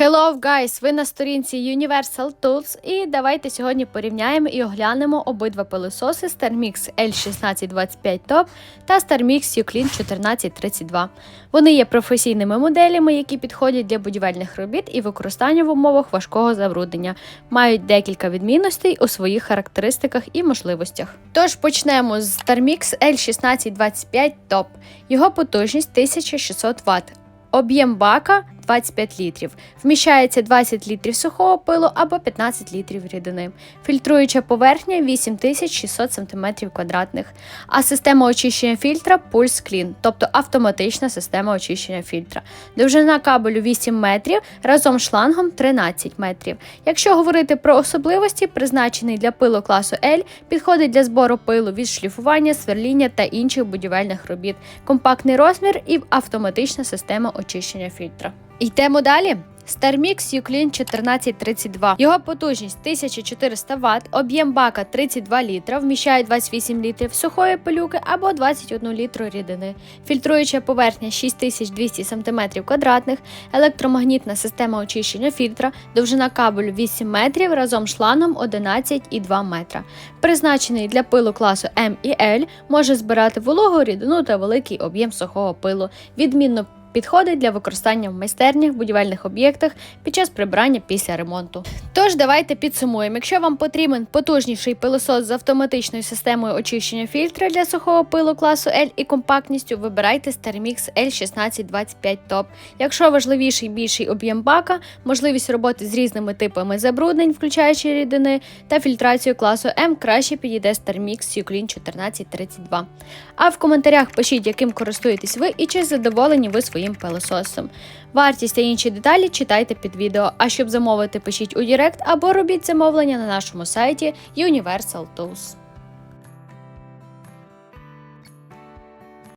Hello, guys! Ви на сторінці Universal Tools і давайте сьогодні порівняємо і оглянемо обидва пилососи StarMix L1625 Top та StarMix Uclean 1432. Вони є професійними моделями, які підходять для будівельних робіт і використання в умовах важкого забруднення, мають декілька відмінностей у своїх характеристиках і можливостях. Тож почнемо з StarMix L1625 Top. Його потужність 1600 Вт. Об'єм бака 25 літрів. Вміщається 20 літрів сухого пилу або 15 літрів рідини. Фільтруюча поверхня 8600 см квадратних. А система очищення фільтра Pulse Clean, тобто автоматична система очищення фільтра. Довжина кабелю 8 метрів, разом з шлангом 13 метрів. Якщо говорити про особливості, призначений для пилу класу L, підходить для збору пилу від шліфування, сверління та інших будівельних робіт, компактний розмір і автоматична система очищення фільтра. Йдемо далі. StarMix Uclean 1432. Його потужність 1400 Вт, об'єм бака 32 літра, вміщає 28 літрів сухої пилюки або 21 літру рідини. Фільтруюча поверхня 6200 см квадратних, електромагнітна система очищення фільтра, довжина кабелю 8 метрів, разом з шлангом 11,2 метра. Призначений для пилу класу М і L, може збирати вологу рідину та великий об'єм сухого пилу. Відмінно Підходить для використання в майстернях, будівельних об'єктах під час прибирання після ремонту. Тож давайте підсумуємо. Якщо вам потрібен потужніший пилосос з автоматичною системою очищення фільтра для сухого пилу класу L і компактністю, вибирайте StarMix L1625 Top. Якщо важливіший більший об'єм бака, можливість роботи з різними типами забруднень, включаючи рідини та фільтрацію класу М, краще підійде StarMix Uclean 1432. А в коментарях пишіть, яким користуєтесь ви і чи задоволені ви своїм пилососом. Вартість та інші деталі читайте під відео. А щоб замовити, пишіть у Директ або робіть замовлення на нашому сайті Universal Tools.